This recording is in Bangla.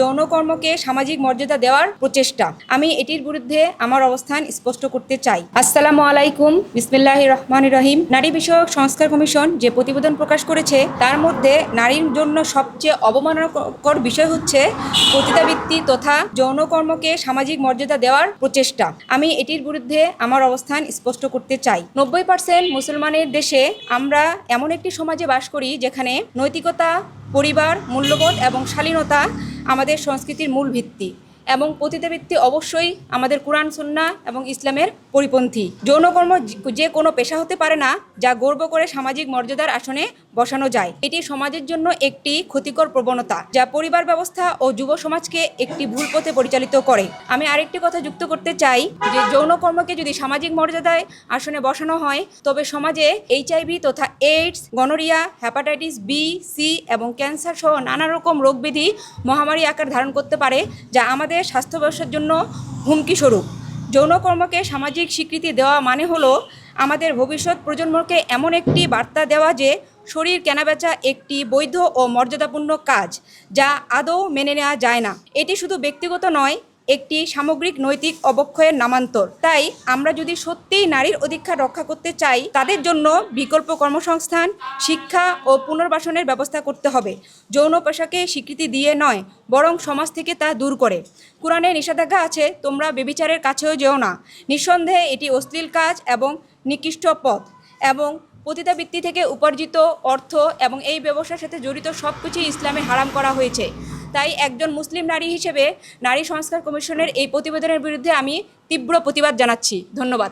যৌনকর্মকে সামাজিক মর্যাদা দেওয়ার প্রচেষ্টা। আমি এটির বিরুদ্ধে আমার অবস্থান স্পষ্ট করতে চাই। আসসালামু আলাইকুম বিসমিল্লাহ রহমান রহিম। নারী বিষয়ক সংস্কার কমিশন যে প্রতিবেদন প্রকাশ করেছে, তার মধ্যে নারীর জন্য সবচেয়ে অবমাননাকর বিষয় হচ্ছে পতিতাবৃত্তি তথা যৌনকর্মকে সামাজিক মর্যাদা দেওয়ার প্রচেষ্টা। আমি এটির বিরুদ্ধে আমার অবস্থান স্পষ্ট করতে চাই। নব্বই পার্সেন্ট মুসলমানের দেশে আমরা এমন একটি সমাজে বাস করি যেখানে নৈতিকতা পরিবার মূল্যবোধ এবং শালীনতা আমাদের সংস্কৃতির মূল ভিত্তি। এবং পতিতাবৃত্তি অবশ্যই আমাদের কোরআন সুন্না এবং ইসলামের পরিপন্থী। যৌনকর্ম যে কোনো পেশা হতে পারে না, যা গর্ব করে সামাজিক মর্যাদার আসনে বসানো যায়। এটি সমাজের জন্য একটি ক্ষতিকর প্রবণতা, যা পরিবার ব্যবস্থা ও যুব সমাজকে একটি ভুল পথে পরিচালিত করে। আমি আরেকটি কথা যুক্ত করতে চাই, যে যৌনকর্মকে যদি সামাজিক মর্যাদায় আসনে বসানো হয়, তবে সমাজে এইচআইভি তথা AIDS, gonorrhoea hepatitis B, C এবং ক্যান্সার সহ নানা রকম রোগব্যাধি মহামারী আকার ধারণ করতে পারে, যা আমাদের স্বাস্থ্য ব্যবস্থার জন্য হুমকি স্বরূপ। যৌনকর্মকে সামাজিক স্বীকৃতি দেওয়া মানে হলো আমাদের ভবিষ্যৎ প্রজন্মকে এমন একটি বার্তা দেওয়া যে শরীর কেনাবেচা একটি বৈধ ও মর্যাদাপূর্ণ কাজ, যা আদৌ মেনে নেওয়া যায় না। এটি শুধু ব্যক্তিগত নয় একটি সামগ্রিক নৈতিক অবক্ষয়ের নামান্তর। তাই আমরা যদি সত্যিই নারীর অধিকার রক্ষা করতে চাই, তাদের জন্য বিকল্প কর্মসংস্থান, শিক্ষা ও পুনর্বাসনের ব্যবস্থা করতে হবে। যৌন পেশাকে স্বীকৃতি দিয়ে নয়, বরং সমাজ থেকে তা দূর করে। কোরআনে নিষেধাজ্ঞা আছে, তোমরা বেবিচারের কাছেও যেও না। নিঃসন্দেহে এটি অশ্লীল কাজ এবং নিকৃষ্ট পথ এবং পতিতাবৃত্তি থেকে উপার্জিত অর্থ এবং এই ব্যবসার সাথে জড়িত সব কিছুই ইসলামে হারাম করা হয়েছে। তাই একজন মুসলিম নারী হিসেবে নারী সংস্কার কমিশনের এই প্রতিবেদনের বিরুদ্ধে আমি তীব্র প্রতিবাদ জানাচ্ছি। ধন্যবাদ।